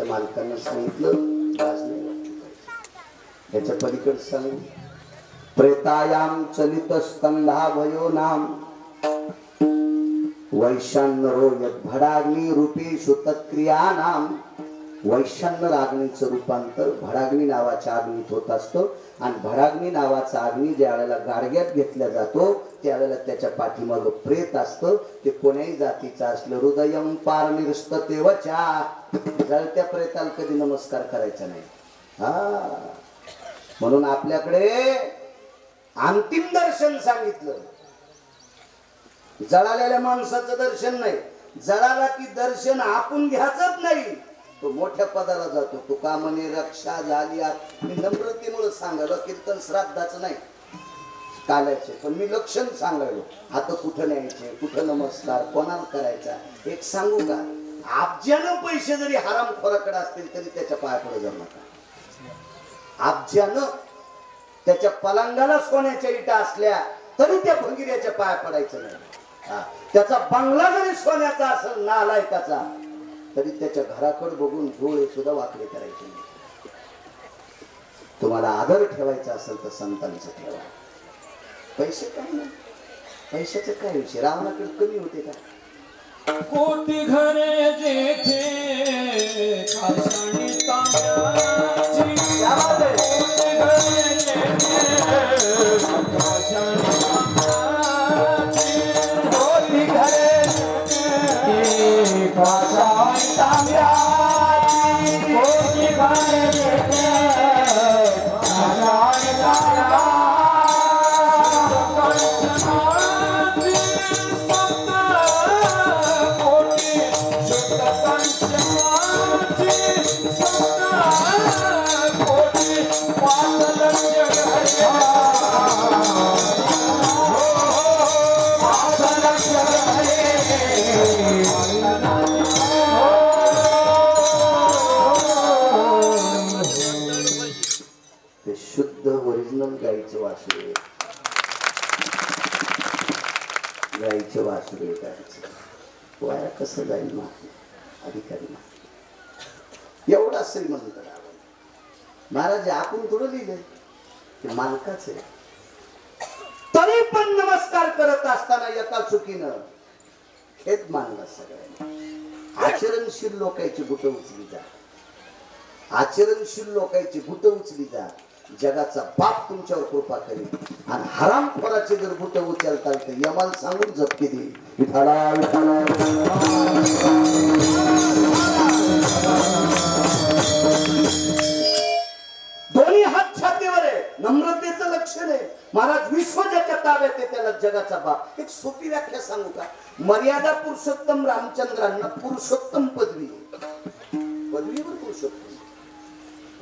तिथल्या मालकांना सांगितलं लाज नाही वाटली पाहिजे. याच्या पलीकडे सांग. प्रेतायाम चलित स्कंधा भयो नाम वैशान्य भडाग्नी रूपेषु तत्क्रियानाम वैशान्य राग्नीचं रूपांतर भडाग्नी नावाच्या अग्नीत होत असतं. आणि भडाग्नी नावाचा अग्नी ज्या वेळेला गाडग्यात घेतला जातो त्यावेळेला त्याच्या पाठीमागं प्रेत असतं. ते कोण्याही जातीचं असलं हृदय पार निरस्त तेवच्या जळत्या प्रेताला कधी नमस्कार करायचा नाही. हा. म्हणून आपल्याकडे अंतिम दर्शन सांगितलं. जळालेल्या माणसाचं दर्शन नाही. जळाला की दर्शन आपण घ्यायचंच नाही. तो मोठ्या पदाला जातो. तो कामने रक्षा झाली मी नम्रतेमुळे सांगायला कीर्तन श्राद्धाचं नाही. कालायचे. पण मी लक्षण सांगायलो. हात कुठं न्यायचे? कुठं नमस्कार? कोणाला करायचा? एक सांगू का? अब्जानं पैसे जरी हराम खोराकडे असतील तरी त्याच्या पायापुढे जाऊ नका. अब्जानं त्याच्या पलंगाला सोन्याच्या इटा असल्या तरी त्या भंगिऱ्याच्या पाया पडायचं नाही. त्याचा बंगला जरी सोन्याचा असेल नालायकाचा तरी त्याच्या घराकडे बघून डोळे सुद्धा वाकडे करायचे नाही. तुम्हाला आदर ठेवायचा असेल तर संतांचं ठेवा. पैसे काय नाही पैशाचे काय विषय? रावणाकडे कमी होते का? कोटी घरे जेथे कासणी तांब्याची क्या बात आहे? कोटी घरे जेथे कासणी ते शुद्ध ओरिजिनल गाईचं वासरे गाईचं वासरे गाईचं. वाया कसं जाईल माहिती अधिकारी माहिती एवढा श्रीमंत रावण महाराज आपण थोडं लिहिलंय. ते मालकाच आहे. तरी पण नमस्कार करत असताना एका चुकीनं खेद मानला सगळ्यांना. आचरणशील लोकांची बुट उचली जा. आचरणशील लोकांची बुट उचली जा. जगाचा बाप तुमच्यावर कृपा करेल. आणि हराम जर बुट उचलताल तर यमाल सांगून झपके देईल. विठाला विठाला महाराज विश्व ज्याच्या ताब्यात आहे त्याला जगाचा बाप. एक सोपी व्याख्या सांगू का? मर्यादा पुरुषोत्तम रामचंद्रांना पुरुषोत्तम पदवी. पदवीवर पुरुषोत्तम.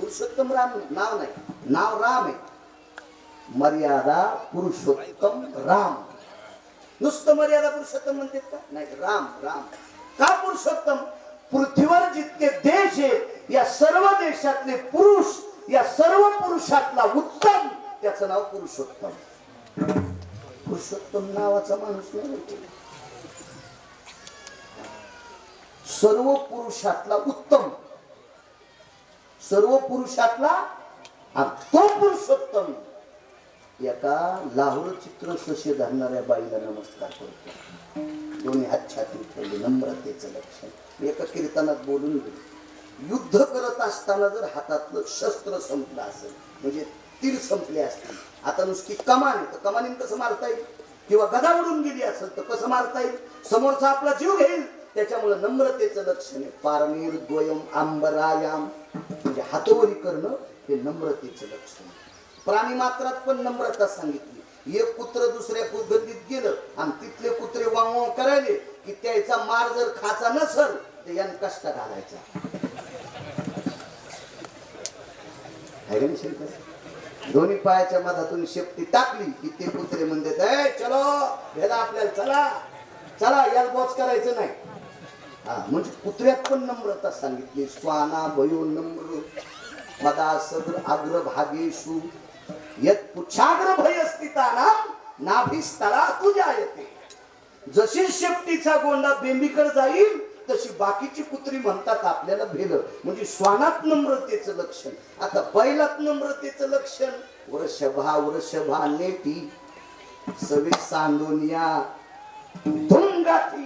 पुरुषोत्तम राम नाव नाही नाव राम आहे. मर्यादा पुरुषोत्तम राम. नुसतं मर्यादा पुरुषोत्तम म्हणते का? नाही राम राम. का पुरुषोत्तम? पृथ्वीवर जितके देश आहेत या सर्व देशातले पुरुष या सर्व पुरुषातला उत्तम त्याचं नाव पुरुषोत्तम. पुरुषोत्तम नावाचा माणूस नाही सर्व पुरुषातला उत्तम. सर्व पुरुषातला तो पुरुषोत्तम. एका लाहोर चित्र ससे धरणाऱ्या बाईला नमस्कार करतो. दोन्ही हात छाती ठेवले नम्रतेचं लक्षण. एका कीर्तनात बोलून गेले युद्ध करत असताना जर हातातलं शस्त्र संपलं असेल म्हणजे तीर संपले असतील. आता नुसती कमान तर कमानीन कसं मारता येईल? किंवा गदा उडून गेली असेल तर कसं मारता येईल? समोरचा आपला जीव घेईल. त्याच्यामुळे नम्रतेचं लक्षण आहे. पारमीर द्वयम आंबरायाम म्हणजे हातोवरी करणं हे नम्रतेचं लक्षण आहे. प्राणी मात्रात पण नम्रता सांगितली. एक कुत्र दुसऱ्या गल्लीत गेलं आणि तिथले कुत्रे वाव करायले की त्याचा मार जर खाचा नसल तर यान कष्ट घालायचा. आहे दोन्ही पायाच्या मधातून शेपटी टाकली की ते कुत्रे म्हणते चलो भेदा आपल्याला चला चला याला बॉच करायचं नाही. हा म्हणजे कुत्र्यात पण नम्रता सांगितली. स्वाना भयो नम्र मदा सद्र सग्र भागेशु यत पुच्छाग्र भय स्थिताना नाभिस्तला तुझ्या येते जशी शेपटीचा गोंडा बेंबीकडे जाईल तशी बाकीची कुत्री म्हणतात आपल्याला भेल म्हणजे श्वानात नम्रतेचं लक्षण. आता बैलात नम्रतेचं लक्षण. वृषभा वृषभा नेटी सवी सांदोनिया धुम गाठी.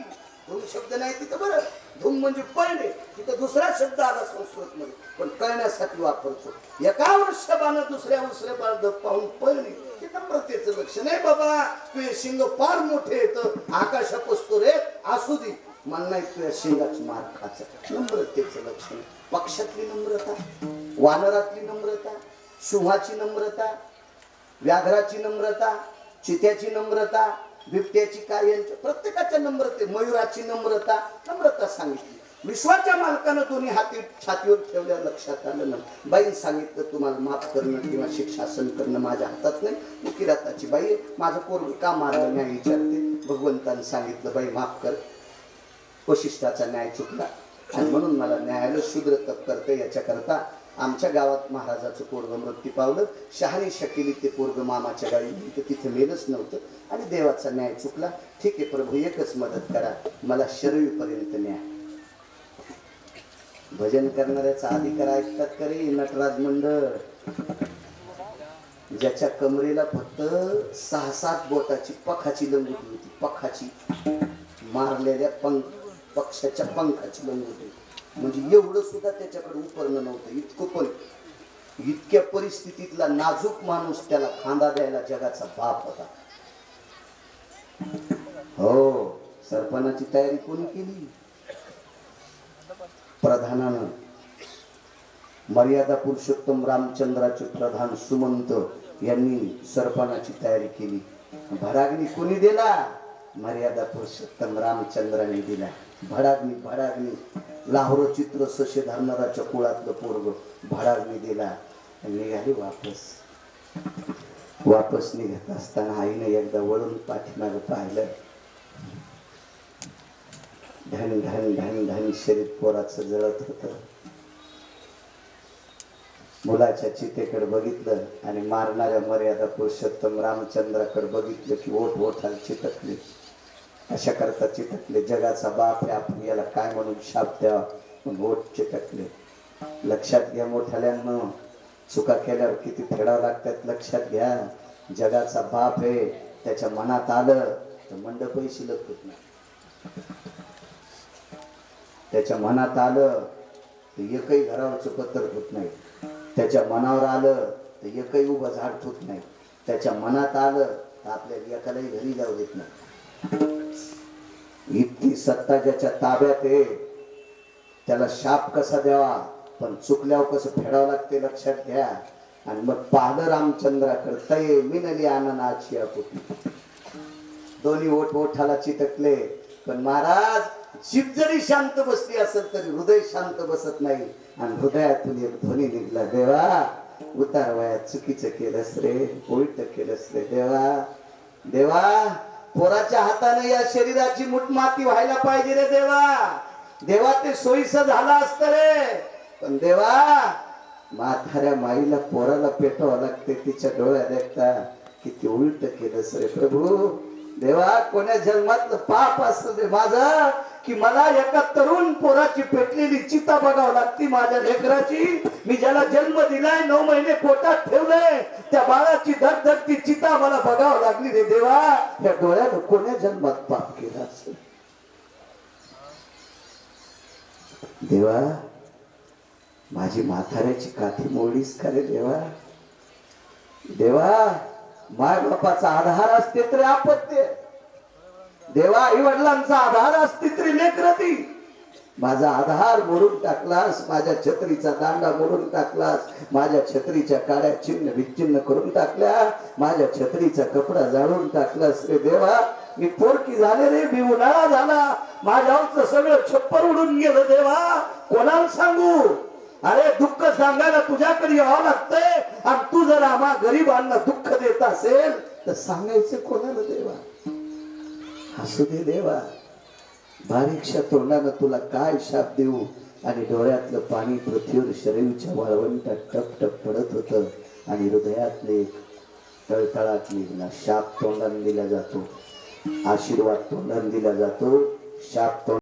धुम शब्द नाही तिथं बरं. धुम म्हणजे पळणे. तिथं दुसरा शब्द आला संस्कृत मध्ये पण कळण्यासाठी वापरतो. एका वृषभानं दुसऱ्या वृषभाला पाहून पळणे. नम्रतेचं लक्षण. आहे बाबा तुझे शिंग फार मोठे येत आकाशात असतो रे असू दे. मला नाही तुझ्या मार खायचं. नम्रतेचं लक्षण. पक्षातली नम्रता वानरातली नम्रता शुभाची नम्रता व्याघ्राची नम्रता चित्याची नम्रता बिबट्याची काय यांच्या प्रत्येकाच्या नम्रते मयुराची नम्रता नम्रता सांगितली. विश्वाच्या मालकानं दोन्ही हाती छातीवर ठेवल्या लक्षात आलं ना बाईन सांगितलं तुम्हाला माफ करणं किंवा शिक्षासन करणं माझ्या हातात नाही. मी किराताची बाई माझं पोरग का मारलं नाही? विचारते. भगवंतानं सांगितलं बाई माफ कर. वशिष्ठाचा न्याय चुकला. आणि म्हणून मला न्यायालय शूद्र तप करते याच्याकरता आमच्या गावात महाराजाचं पोरग मृत्यू पावलं. शहाणी शकिली ते पोरग मामाच्या गावी तर तिथे मेलच नव्हतं. आणि देवाचा न्याय चुकला. ठीक आहे प्रभू एकच मदत करा. मला शरवीपर्यंत न्याय. भजन करणाऱ्याचा अधिकार ऐकतात करे नटराज मंडळ? ज्याच्या कमरेला फक्त सहा सात बोटाची पखाची लंगुटी होती. पखाची मारलेल्या पंख पक्षाच्या पंखाची होते. म्हणजे एवढं सुद्धा त्याच्याकडे उपरणं नव्हतं. इतकं पण इतक्या परिस्थितीतला नाजूक माणूस त्याला खांदा द्यायला जगाचा बाप होता. हो सरपणाची तयारी कोणी केली? प्रधानानं. मर्यादा पुरुषोत्तम रामचंद्राचे प्रधान सुमंत यांनी सरपणाची तयारी केली. भरागणी कोणी दिला? मर्यादा पुरुषोत्तम रामचंद्राने दिला. भडाग्नी भडाग्नी लाहोर चित्र सशे धरणाराच्या कुळातलं पोरग भडाग्नी दिला. आणि निघाली वापस. वापस निघत असताना आईने एकदा वळून पाठीमागं पाहिलं. धन धन धन धन शरीर पोराचं जळत होत. मुलाच्या चितेकडे बघितलं आणि मारणाऱ्या मर्यादा पुरुषोत्तम रामचंद्राकडे बघितलं की ओठ ओठाला चिटकली अशा करता चिटकले जगाचा बाप आहे आपण याला काय म्हणून शाप द्यावा? मग ओठ चिटकले लक्षात घ्या मोठ्याल्यानं. चुका केल्यावर किती फेडावं लागतात लक्षात घ्या. जगाचा बाप आहे त्याच्या मनात आलं तर मंडपही शिलक होत नाही. त्याच्या मनात आलं तर एकही घरावरचं पत्र होत नाही. त्याच्या मनावर आलं तर एकही उभं झाड होत नाही. त्याच्या मनात आलं तर आपल्याला एकालाही घरी जाऊ देत नाही. इतकी सत्ता ज्याच्या ताब्यात आहे त्याला शाप कसा द्यावा? पण चुकल्यावर कसं फेडावं लागते लक्षात घ्या. आणि मग पाहलं रामचंद्राकडे तये मिनली आनंदाची अपुटी दोन्ही ओठ ओठाला चिटकले. पण महाराज जीभ जरी शांत बसली असेल तरी हृदय शांत बसत नाही. आणि हृदयातून एक ध्वनी निघला देवा उतार वयात चुकीचं केलंस रे उलट केलंस रे देवा. देवा पोराच्या हाताने या शरीराची मुठमाती व्हायला पाहिजे रे देवा. देवा ते सोयीस झालं असतं रे. पण देवा म्हाताऱ्या माईला पोराला पेटवा लागते तिच्या डोळ्यात देखता किती उलट केलंस रे प्रभू. देवा कोण्या जन्मातलं पाप असत रे माझं? की मला एका तरुण पोराची पेटलेली चिता बघावं लागती माझ्या लेकराची. मी ज्याला जन्म दिलाय नऊ महिने पोटात ठेवलंय त्या बाळाची धगधगती चिता मला बघावं लागली रे देवा. या डोळ्यानं कोण्या जन्मात पाप केला असेल? देवा माझी म्हाताऱ्याची काठी मोडलीस का रे देवा? देवा माय बापाचा आधार असते तरी आपत्ती देवा आई वडिलांचा आधार असते तरी लेकरती माझा आधार मोडून टाकलास माझ्या छत्रीचा दांडा मोडून टाकलास माझ्या छत्रीच्या काड्या चिन्ह विच्छिन्न करून टाकल्या माझ्या छत्रीचा कपडा जाळून टाकलास रे देवा. मी पोरकी झाले रे मी उन्हाळा झाला. माझ्यावरच सगळं छप्पर उडून गेलं देवा. कोणाला सांगू? अरे दुःख सांगायला तुझ्याकडे यावं लागतंय. आणि तू जर आम्हा गरीबांना दुःख देत असेल तर सांगायचं कोणाला देवा? असू दे देवा. बारीकशा तोंडानं तुला काय शाप देऊ? आणि डोळ्यातलं पाणी पृथ्वीवर शरीरच्या वाळवंटात टप टप पडत होतं आणि हृदयातले तळतळात निघला शाप तोंडाने दिला जातो. आशीर्वाद तोंडाने दिला जातो. शाप तोंड